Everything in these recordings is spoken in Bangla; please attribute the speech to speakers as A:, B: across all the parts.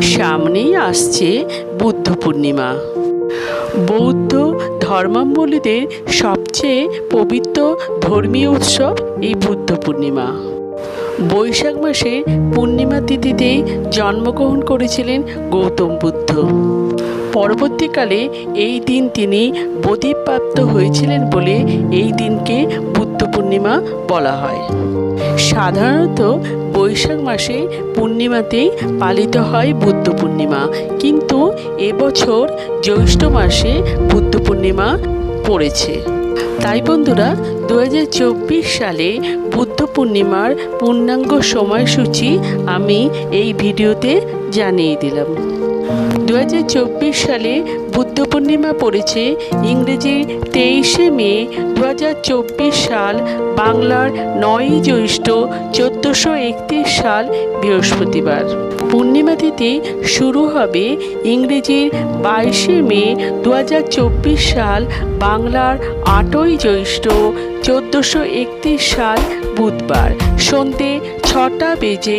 A: সামনেই আসছে বুদ্ধ পূর্ণিমা। বৌদ্ধ ধর্মাবলীদের সবচেয়ে পবিত্র ধর্মীয় উৎসব এই বুদ্ধ পূর্ণিমা। বৈশাখ মাসে পূর্ণিমা তিথিতেই জন্মগ্রহণ করেছিলেন গৌতম বুদ্ধ। পরবর্তীকালে এই দিন তিনি বোধিপ্রাপ্ত হয়েছিলেন বলে এই দিনকে বুদ্ধ পূর্ণিমা বলা হয়। সাধারণত বৈশাখ মাসে পূর্ণিমাতেই পালিত হয় বুদ্ধ পূর্ণিমা। কিন্তু এবছর জ্যৈষ্ঠ মাসে বুদ্ধ পূর্ণিমা পড়েছে। তাই বন্ধুরা দু হাজার চব্বিশ সালে বুদ্ধ পূর্ণিমার পূর্ণাঙ্গ সময়সূচি আমি এই ভিডিওতে জানিয়ে দিলাম। দু হাজার চব্বিশ সালে বুদ্ধ পূর্ণিমা পড়েছে ইংরেজির তেইশে মে দু হাজার চব্বিশ সাল, বাংলার নয়ই জ্যৈষ্ঠ চোদ্দোশো সাল, বৃহস্পতিবার। পূর্ণিমা তিথি শুরু হবে ইংরেজির বাইশে মে দু হাজার চব্বিশ সাল, বাংলার আটই জ্যৈষ্ঠ চোদ্দোশো সাল, বুধবার। সন্ধে ছটা বেজে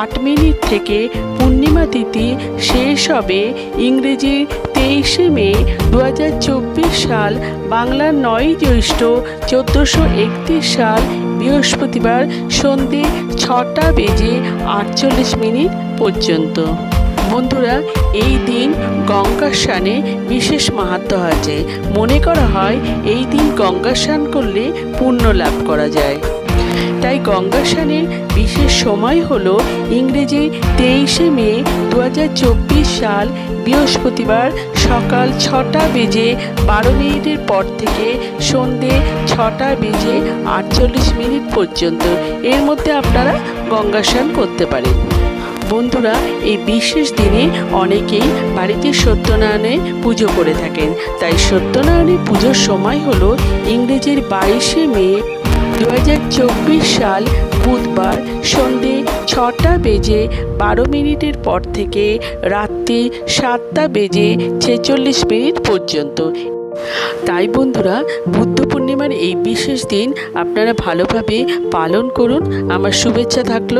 A: আট মিনিট থেকে পূর্ণিমা তিথি শেষ হবে ইংরেজির তেইশে মে দু হাজার চব্বিশ সাল বাংলার নয় জ্যৈষ্ঠ চোদ্দোশো একত্রিশ সাল, বৃহস্পতিবার সন্ধে ছটা বেজে আটচল্লিশ মিনিট পর্যন্ত। বন্ধুরা, এই দিন গঙ্গা স্নানে বিশেষ মাহাত্ম আছে। মনে করা হয়, এই দিন গঙ্গা স্নান করলে পুণ্য লাভ করা যায়। তাই গঙ্গা স্নানের বিশেষ সময় হল ইংরেজি তেইশে মে দু হাজার চব্বিশ সাল বৃহস্পতিবার সকাল ছটা বেজে বারো মিনিটের পর থেকে সন্ধে ছটা বেজে আটচল্লিশ মিনিট পর্যন্ত। এর মধ্যে আপনারা গঙ্গাসান করতে পারেন। বন্ধুরা, এই বিশেষ দিনে অনেকেই বাড়িতে সত্যনারায়ণে পুজো করে থাকেন। তাই সত্যনারায়ণের পুজোর সময় হলো ইংরেজির বাইশে মে দু হাজার চব্বিশ সাল বুধবার সন্ধে ছটা বেজে বারো মিনিটের পর থেকে রাত্রি সাতটা বেজে ছেচল্লিশ মিনিট পর্যন্ত। তাই বন্ধুরা, বুদ্ধ পূর্ণিমার এই বিশেষ দিন আপনারা ভালোভাবে পালন করুন। আমার শুভেচ্ছা থাকল।